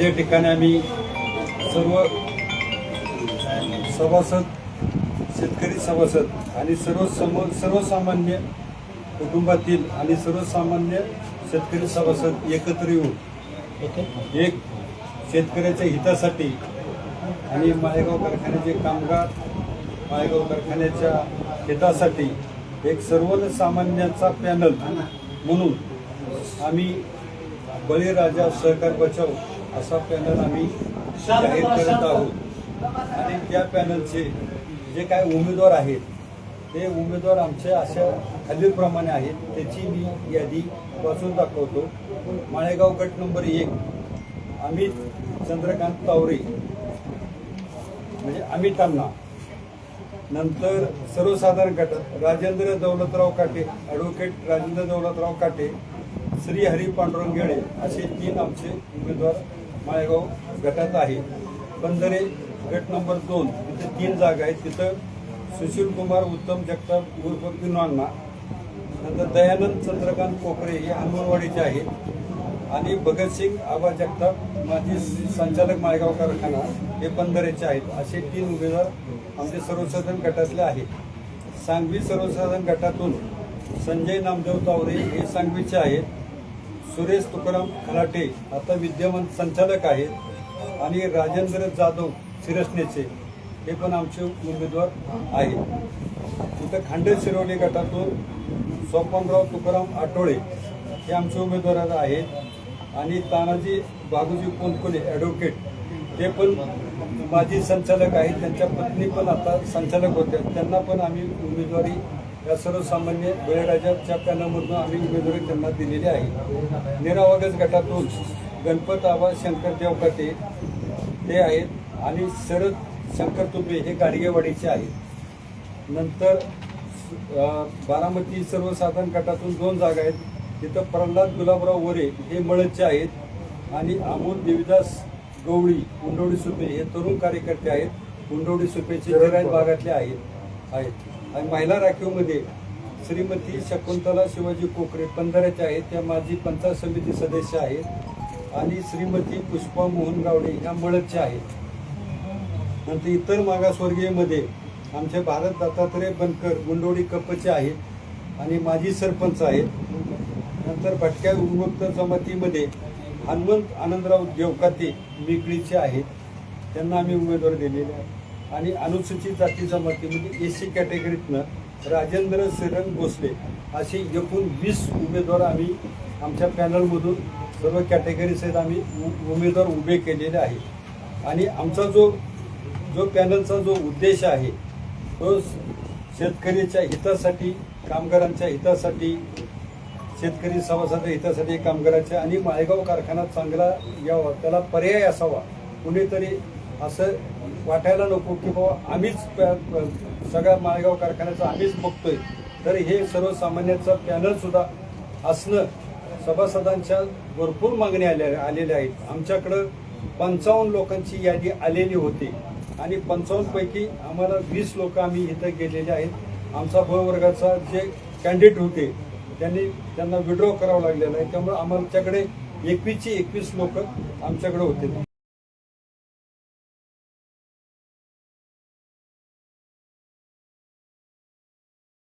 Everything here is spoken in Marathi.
या ठिकाणी आम्ही सर्व सभासद शेतकरी सभासद आणि सर्व सम सर्वसामान्य कुटुंबातील आणि सर्वसामान्य शेतकरी सभासद एकत्र येऊन एक शेतकऱ्याच्या हितासाठी आणि माळेगाव कारखान्याचे कामगार माळेगाव कारखान्याच्या हितासाठी एक सर्वसामान्यांचा पॅनल म्हणून आम्ही बळीराजा सहकार बचाव असा पॅनल आम्ही जाहीर करत आहोत. आणि त्या पॅनलचे जे काय उमेदवार आहेत ते उमेदवार आमचे अशा खालीलप्रमाणे आहेत. त्याची मी यादी वाचून दाखवतो. माळेगाव गट नंबर एक अमित चंद्रकांत तावरे. म्हणजे अमित अण्णा नंतर सर्वसाधारण गटात राजेंद्र दौलतराव काटे ॲडव्होकेट राजेंद्र दौलतराव काटे श्री हरी पांडुरंग गेळे असे तीन आमचे उमेदवार माळेगाव गटात आहे. बंदरे गट नंबर दोन तिथे तीन जागा आहेत तिथं सुशील कुमार उत्तम जगताप उर्फ पिनू नंतर दयानंद चंद्रकांत कोकरे हे अंगणवाडीचे आहेत. आणि भगतसिंग आबा जगताप माजी संचालक माळेगाव कारखाना हे पंधरेचे आहेत. असे तीन उमेदवार आमचे सर्वसाधारण गटातले आहेत. सांगवी सर्वसाधारण गटातून संजय नामदेव तावरे हे सांगवीचे आहेत. सुरेश तुकाराम खलाटे आता विद्यमान संचालक आहेत आणि राजेंद्र जाधव सिरसनेचे हे पण आमचे उमेदवार आहेत. इथं खांडे शिरोली गटातून सोपानराव तुकाराम आठोळे हे आमचे उमेदवार आहेत. आणि तानाजी बागूजी कोणकोणे ॲडव्होकेट ते पण माजी संचालक आहेत. त्यांच्या पत्नी पण आता संचालक होत्या. त्यांना पण आम्ही उमेदवारी या सर्वसामान्य बळीराजाच्या पॅनलमधून आम्ही उमेदवारी त्यांना दिलेली आहे. निरावागज गटातून गणपत आबा शंकर देवकाते ते आहेत आणि शरद शंकर तुबे हे गाडगेवाडीचे आहेत. नंतर बारामती सर्वसाधारण गटातून दोन जागा आहेत. तिथं प्रल्हाद गुलाबराव वरे हे मळदचे आहेत आणि अमोल देवीदास गवळी उंडवडी सुपे हे तरुण कार्यकर्ते आहेत. उंडवडी सुपेचे जिरायत भागातले आहेत. आहेत. आणि महिला राखीवमध्ये श्रीमती शकुंतला शिवाजी कोकरे पंधराच्या आहेत. त्या माझी पंचायत समिती सदस्य आहेत. आणि श्रीमती पुष्पा मोहन गावडे ह्या मळदच्या आहेत. नंतर इतर मागासवर्गीयमध्ये आमचे भारत दत्तात्रय बनकर गुंडोडी कप्पचे आहेत. आणि माजी सरपंच आहेत. नंतर भटक्या उन्मुक्त जमातीमध्ये हनुमंत आनंदराव देवकाते मेकळीचे आहेत. त्यांना आम्ही उमेदवार दिलेले आहे आणि अनुसूचित जाती जमातीमध्ये एस सी कॅटेगरीतनं राजेंद्र श्रीरंग भोसले असे एकूण वीस उमेदवार आम्ही आमच्या पॅनलमधून सर्व कॅटेगरीसहित आम्ही उ- उमेदवार उभे केलेले आहेत. आणि आमचा जो जो पॅनलचा जो उद्देश आहे तो शेतकऱ्याच्या हितासाठी कामगारांच्या हितासाठी शेतकरी समाजाच्या हितासाठी कामगाराच्या आणि माळेगाव कारखाना चांगला यावा त्याला पर्याय असावा कुणीतरी असं वाटायला नको की बाबा आम्हीच सगळ्या माळेगाव कारखान्याचं आम्हीच बघतोय. तर हे सर्वसामान्यांचं पॅनल सुद्धा असणं सभासदांच्या भरपूर मागण्या आल्या आलेल्या आहेत. आमच्याकडं पंचावन्न लोकांची यादी आलेली होती. आणि पंचावन्नपैकी आम्हाला वीस लोक आम्ही इथं गेलेले आहेत. आमचा भयवर्गाचा जे कॅन्डिडेट होते त्यांनी त्यांना विड्रॉ करावं लागलेलं आहे. त्यामुळे आमच्याकडे एकवीसची एकवीस लोक आमच्याकडे होते.